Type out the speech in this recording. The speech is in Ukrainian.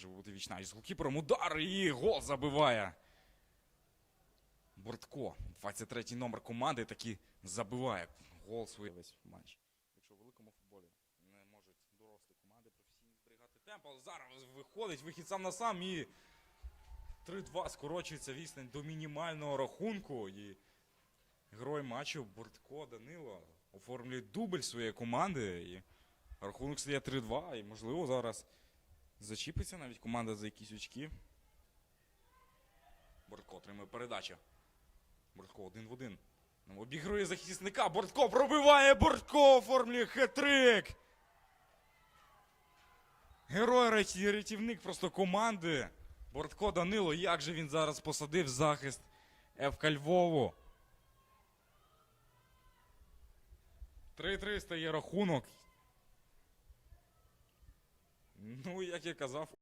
Може бути вічна з голкіпером. Удар і гол забиває. Бортко, 23-й номер команди, таки забиває гол свій весь матч. Якщо в великому футболі не можуть дорослі команди професійні зберігати темп, але зараз виходить вихід сам на сам і 3-2 скорочується відстань до мінімального рахунку. І герой матчу Бортко Данило оформлює дубль своєї команди. І рахунок стає 3-2. І можливо зараз зачіпиться навіть команда за якісь очки. Бортко отримує передачу. Бортко один в один. Ну, Обігрує захисника. Бортко пробиває. Бортко оформлює хет-трик. Герой рятівник просто команди. Бортко Данило. Як же він зараз посадив захист ФК Львову. 3-3 стає рахунок. Ну, як я казав,